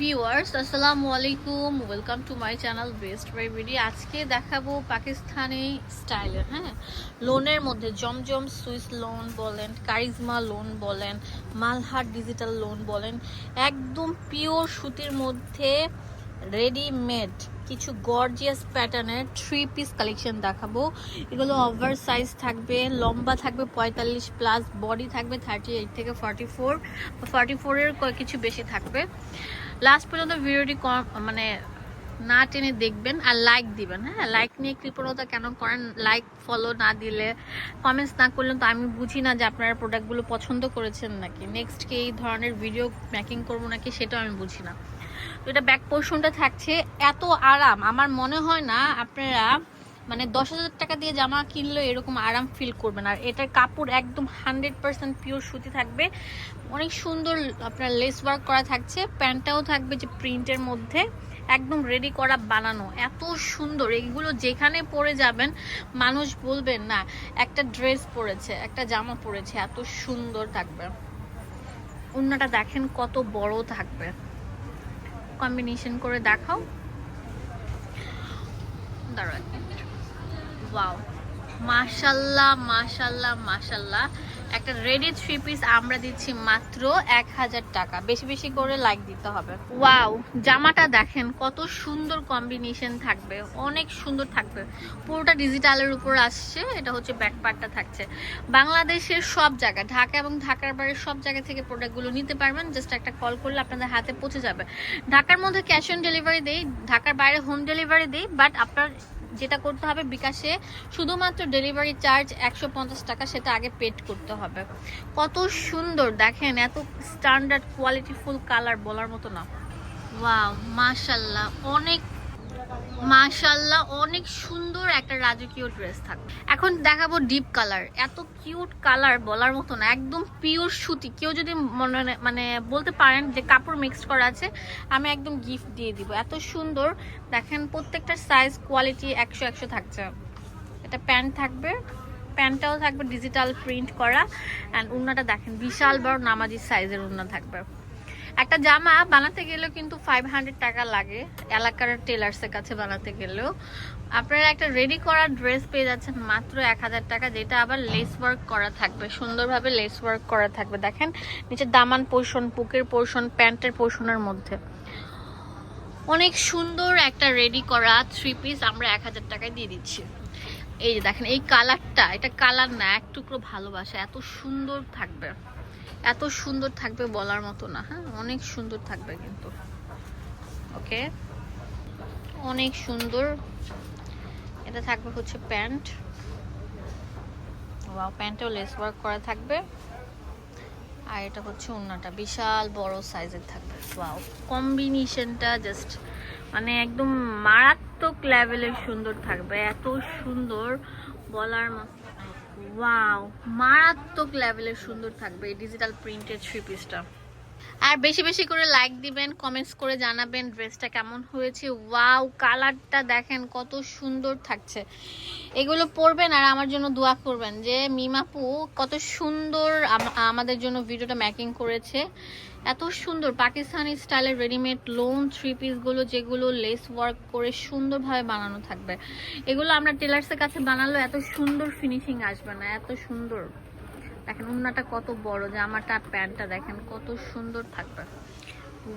Viewers আসসালামু আলাইকুম welcome to my channel best buy BD আজকে দেখাবো পাকিস্তানি স্টাইলের হ্যাঁ? লোনের মধ্যে জমজম সুইস লোন বলেন কারিজমা লোন বলেন, মালহার ডিজিটাল লোন বলেন, একদম পিওর সুতির মধ্যে রেডিমেড কিছু গর্জিয়াস প্যাটার্নের থ্রি পিস কালেকশন দেখাবো। এগুলো ওভার সাইজ থাকবে, লম্বা থাকবে, পঁয়তাল্লিশ প্লাস বডি থাকবে থার্টি এইট থেকে ফর্টি ফোর ফর্টি ফোরের কিছু বেশি থাকবে। লাস্ট পর্যন্ত ভিডিওটি মানে না টেনে দেখবেন আর লাইক দিবেন হ্যাঁ? লাইক নিয়ে কৃপণতা কেন করেন? লাইক ফলো না দিলে কমেন্টস না করলে তো আমি বুঝি না যে আপনারা প্রোডাক্টগুলো পছন্দ করেছেন নাকি। নেক্সট কি এই ধরনের ভিডিও মেকিং করব নাকি সেটাও আমি বুঝি না। তো এটা ব্যাক পোর্শনটা থাকছে। এত আরাম। আমার মনে হয় না আপনারা মানে দশ হাজার টাকা দিয়ে জামা কিনলেও এরকম আরাম ফিল করবেন আর এটার কাপড় একদম হান্ড্রেড পার্সেন্ট পিওর সুতি থাকবে। অনেক সুন্দর আপনার লেস ওয়ার্ক করা থাকছে। প্যান্টটাও থাকবে যে প্রিন্টের মধ্যে। একদম রেডি করা বানানো। এত সুন্দর। এগুলো যেখানে পরে যাবেন, মানুষ বলবেন, না, একটা ড্রেস পরেছে, একটা জামা পরেছে, এত সুন্দর থাকবে। অন্যটা দেখেন কত বড় থাকবে। কম্বিনেশন করে দেখাও। দাঁড়ান ওয়াও মাশাল্লাহ মাশাল্লাহ মাশাল্লাহ। একটা রেডি থ্রি পিস আমরা দিচ্ছি মাত্র এক হাজার টাকা। বেশি বেশি করে লাইক দিতে হবে। ওয়াও জামাটা দেখেন, কত সুন্দর কম্বিনেশন থাকবে। অনেক সুন্দর থাকবে। পুরোটা ডিজিটালের উপর আসছে। এটা হচ্ছে ব্যাক থাকছে। বাংলাদেশের সব জায়গা ঢাকা এবং ঢাকার বাইরের সব জায়গা থেকে প্রোডাক্টগুলো নিতে পারবেন। জাস্ট একটা কল করলে আপনাদের হাতে পৌঁছে যাবে। ঢাকার মধ্যে ক্যাশ অন ডেলিভারি দেই, ঢাকার বাইরে হোম ডেলিভারি দেই বাট আপনার যেটা করতে হবে বিকাশে শুধুমাত্র ডেলিভারি চার্জ একশো পঞ্চাশ টাকা, সেটা আগে পেড করতে হবে। কত সুন্দর, দেখেন, এত স্ট্যান্ডার্ড কোয়ালিটি ফুল কালার বলার মতো না। ওয়াও মাশাল্লাহ, অনেক মাশাল্লাহ অনেক সুন্দর একটা রাজকীয় ড্রেস থাকবে। এখন দেখাবো ডিপ কালার এত কিউট কালার বলার মতো না, একদম পিওর সুতি। কেউ যদি মনে মানে বলতে পারেন যে কাপড় মিক্সড করা আছে, আমি একদম গিফট দিয়ে দিব। এত সুন্দর। দেখেন প্রত্যেকটা সাইজ কোয়ালিটি একশো একশো থাকছে। এটা প্যান্ট থাকবে, প্যান্টটাও থাকবে ডিজিটাল প্রিন্ট করা। অ্যান্ড উন্নাটা দেখেন, বিশাল বড় নামাজি সাইজের উন্না থাকবে। একটা জামা বানাতে গেলেও কিন্তু ফাইভ হান্ড্রেড টাকা লাগে। এলাকার টেলার্সের কাছে বানাতে গেলেও। আপনারা একটা রেডি করা ড্রেস পেয়ে যাচ্ছেন মাত্র এক হাজার টাকা, যেটা আবার লেস ওয়ার্ক করা থাকবে। সুন্দরভাবে লেস ওয়ার্ক করা থাকবে। দেখেন নিচে দামান পোর্শন বুকের পোর্শন প্যান্টের পোর্শনের মধ্যে। অনেক সুন্দর একটা রেডি করা থ্রি পিস আমরা এক হাজার টাকায় দিয়ে দিচ্ছি। এই যে দেখেন, এই কালারটা এটা কালার না, এক টুকরো ভালোবাসা, এত সুন্দর থাকবে। এত সুন্দর থাকবে বলার মতো না হ্যাঁ? অনেক সুন্দর থাকবে কিন্তু। ওকে? অনেক সুন্দর। এটা থাকবে হচ্ছে প্যান্ট। ওয়াও, প্যান্টেও লেস ওয়ার্ক করা থাকবে। আর এটা হচ্ছে ওড়নাটা বিশাল বড় সাইজের থাকবে। ওয়াও, কম্বিনেশনটা জাস্ট মানে একদম মারাত্মক লেভেলের সুন্দর থাকবে। এত সুন্দর বলার মতো। ওয়াও মারাত্মক লেভেলের সুন্দর থাকবে এই ডিজিটাল প্রিন্টেড থ্রি পিসটা আর বেশি বেশি করে লাইক দিবেন কমেন্টস করে জানাবেন ড্রেসটা কেমন হয়েছে। ওয়াও কালারটা দেখেন কত সুন্দর থাকছে। এগুলো পরবেন আর আমার জন্য দোয়া করবেন যে মিমাপু কত সুন্দর আমাদের জন্য ভিডিওটা ম্যাকিং করেছে। এত সুন্দর পাকিস্তানি স্টাইলের রেডিমেড লোন থ্রি পিসগুলো যেগুলো লেস ওয়ার্ক করে সুন্দরভাবে বানানো থাকবে। এগুলো আমরা টেলার্সের কাছে বানালেও এত সুন্দর ফিনিশিং আসবে না, এত সুন্দর। দেখেন উন্নাটা কত বড়, যে জামাটা প্যান্টটা দেখেন, কত সুন্দর থাকবে।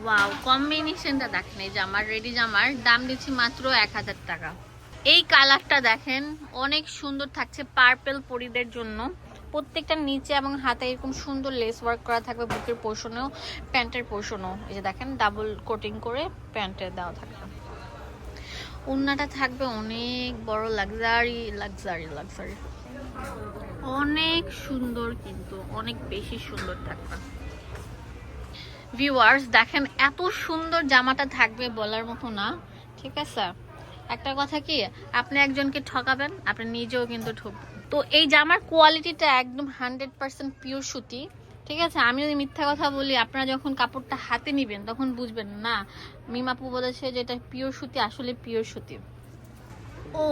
ওয়াও কম্বিনেশনটা দেখেন, এই জামার রেডি জামার, দাম দিচ্ছি মাত্র এক হাজার টাকা। এই কালারটা দেখেন, অনেক সুন্দর থাকছে পার্পেল পরিদের জন্য। প্রত্যেকটা নিচে এবং হাতে এরকম সুন্দর লেস ওয়ার্ক করা থাকবে, বুকের পোর্শনেও প্যান্টের পোর্শনেও এই যে দেখেন ডাবল কোটিং করে প্যান্টে দেওয়া থাকবে। উন্নাটা থাকবে অনেক বড় লাক্সারি লাক্সারি লাক্সারি অনেক সুন্দর কিন্তু, অনেক বেশি সুন্দর থাকবে। ভিউয়ার্স দেখেন, এত সুন্দর জামাটা থাকবে বলার মতো না, ঠিক আছে? একটা কথা কি, আপনি একজনকে ঠকাবেন, আপনি নিজেও কিন্তু ঠকবেন তো এই জামার কোয়ালিটিটা একদম হান্ড্রেড পার্সেন্ট পিওর সুতি, ঠিক আছে? আমি যদি মিথ্যা কথা বলি, আপনারা যখন কাপড়টা হাতে নিবেন, তখন বুঝবেন, না, মিমাপু বলেছে যে এটা পিওর সুতি, আসলে পিওর সুতি। ও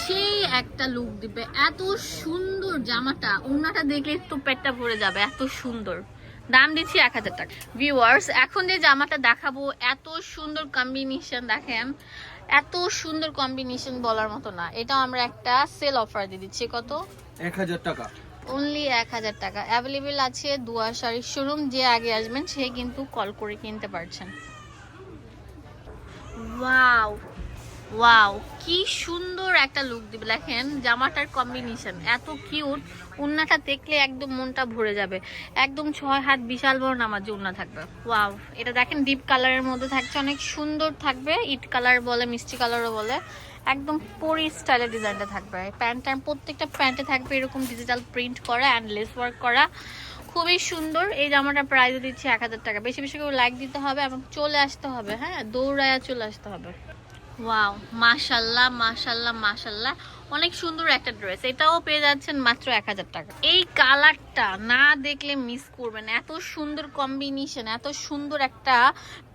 সেই একটা লুক দিবে। এত সুন্দর জামাটা, ওনাটা দেখলে তো পেটটা ভরে যাবে, এত সুন্দর। দাম দিচ্ছি এক হাজার টাকা। ভিউয়ার্স এখন যে জামাটা দেখাবো, এত সুন্দর কম্বিনেশন দেখেন। এত সুন্দর কম্বিনেশন বলার মতো না। এটা আমরা একটা সেল অফার দিয়ে দিচ্ছি। কত? এক হাজার টাকা। অনলি এক হাজার টাকা। অ্যাভেলেবেল আছে দুয়া শাড়ির শোরুম যে আগে আসবেন সে কিন্তু কল করে কিনতে পারছেন। ওয়াও ওয়াও কি সুন্দর একটা লুক দিবে। দেখেন, জামাটার কম্বিনেশন এত কিউট উন্নাটা দেখলে একদম মনটা ভরে যাবে। একদম ছয় হাত বিশাল বড় নামাজ উন্না থাকবে। ওয়াও এটা দেখেন ডিপ কালারের মধ্যে থাকছে। অনেক সুন্দর থাকবে। ইট কালার বলে, মিষ্টি কালারও বলে। একদম পরি স্টাইলের ডিজাইনটা থাকবে। প্যান্ট প্রত্যেকটা প্যান্টে থাকবে এরকম ডিজিটাল প্রিন্ট করা অ্যান্ড লেস ওয়ার্ক করা। খুবই সুন্দর। এই জামাটা প্রাইস দিচ্ছি এক হাজার টাকা। বেশি বেশি করে লাইক দিতে হবে এবং চলে আসতে হবে হ্যাঁ? দৌড়ায়া চলে আসতে হবে। ওয়াও মাশাল্লাহ মাশাল্লাহ মাশাল্লাহ। অনেক সুন্দর একটা ড্রেস এটাও পেয়ে যাচ্ছেন মাত্র এক হাজার টাকা। এই কালারটা না দেখলে মিস করবেন এত সুন্দর কম্বিনেশন এত সুন্দর একটা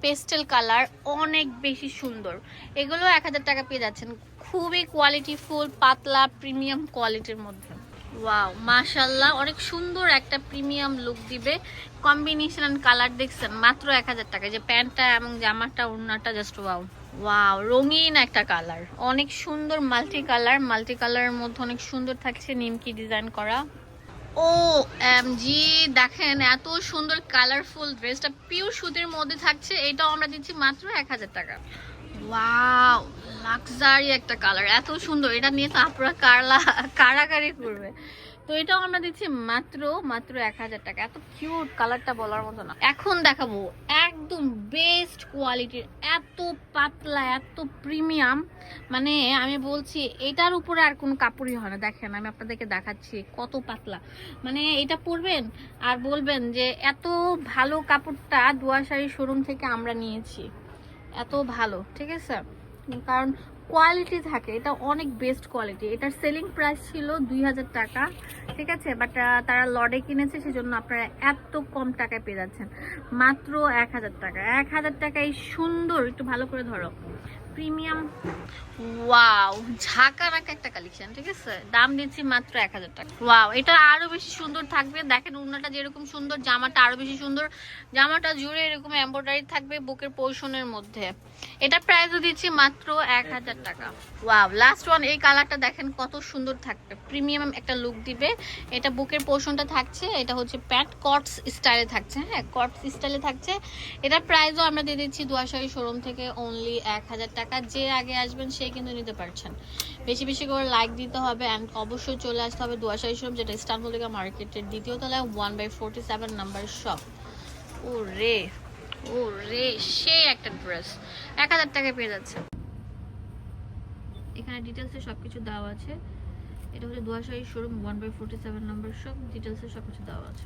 পেস্টেল কালার অনেক বেশি সুন্দর। এগুলো এক হাজার টাকা পেয়ে যাচ্ছেন। খুবই কোয়ালিটিফুল পাতলা প্রিমিয়াম কোয়ালিটির মধ্যে। ওয়াও মাশাল্লাহ, অনেক সুন্দর একটা প্রিমিয়াম লুক দিবে। কম্বিনেশন কালার দেখছেন মাত্র এক হাজার টাকা যে প্যান্টটা এবং জামাটা, ওড়নাটা জাস্ট ওয়াও ওয়াও রঙিন একটা কালার অনেক সুন্দর মাল্টি কালার মাল্টি কালারের মধ্যে অনেক সুন্দর থাকছে নিমকি ডিজাইন করা। ও এম জি দেখেন এত সুন্দর কালারফুল ড্রেসটা পিওর সুতির মধ্যে থাকছে, এটাও আমরা দিচ্ছি মাত্র এক হাজার টাকা। ওয়াও লাক্সারি একটা কালার এত সুন্দর। এটা নিয়ে তো আপনারা কারলা কারাকারি করবে তো এটাও আমরা দিচ্ছি মাত্র মাত্র এক হাজার টাকা। এত কিউট কালারটা বলার মতো না। এখন দেখাবো একদম বেস্ট কোয়ালিটির এত পাতলা, এত প্রিমিয়াম মানে আমি বলছি, এটার উপরে আর কোনো কাপড়ই হয় না। দেখেন, আমি আপনাদেরকে দেখাচ্ছি কত পাতলা। মানে এটা পরবেন আর বলবেন যে এত ভালো কাপড়টা দুয়া শাড়ি শোরুম থেকে আমরা নিয়েছি। এত ভালো, ঠিক আছে? কারণ কোয়ালিটি থাকে, এটা অনেক বেস্ট কোয়ালিটি এটার সেলিং প্রাইস ছিল দুই হাজার টাকা, ঠিক আছে? বাট তারা লডে কিনেছে, সেজন্য আপনারা এত কম টাকায় পেয়ে যাচ্ছেন। মাত্র এক হাজার টাকা। এক হাজার টাকায় সুন্দর, একটু ভালো করে ধরো। প্রিমিয়াম। ওয়াও ঝাঁকা রাখা একটা কালেকশন ঠিক আছে? দাম দিচ্ছি মাত্র এক হাজার টাকা। ওয়াও, এটা আরও বেশি সুন্দর থাকবে। দেখেন উন্নাটা যেরকম সুন্দর, জামাটা আরও বেশি সুন্দর। জামাটা জুড়ে এরকম এম্ব্রয়ডারি থাকবে বুকের পোর্শনের মধ্যে। এটা প্রাইসও দিচ্ছি মাত্র এক হাজার টাকা। ওয়াও লাস্ট ওয়ান এই কালারটা দেখেন কত সুন্দর থাকবে। প্রিমিয়াম একটা লুক দিবে। এটা বুকের পোর্শনটা থাকছে, এটা হচ্ছে প্যান্ট, কটস স্টাইলে থাকছে হ্যাঁ? কটস স্টাইলে থাকছে। এটার প্রাইসও আমরা দিয়ে দিচ্ছি দুয়াশাড়ি শোরুম থেকে অনলি এক হাজার টাকা। যে আগে আসবেন, সে কিন্তু নিতে পারছেন। বেশি বেশি করে লাইক দিতে হবে অ্যান্ড অবশ্যই চলে আসতে হবে দুয়াশাড়ি শোরুম যেটা ইস্টানবুলিকা মার্কেটের দ্বিতীয় তলায় one by forty seven number shop ও রে ও রে সে একটা ড্রেস এক হাজার টাকায় পেয়ে যাচ্ছে এখানে ডিটেলসে সব কিছু দেওয়া আছে। এটা হচ্ছে দুয়াশাড়ি showroom one by forty seven number shop ডিটেলসে সব কিছু দেওয়া আছে।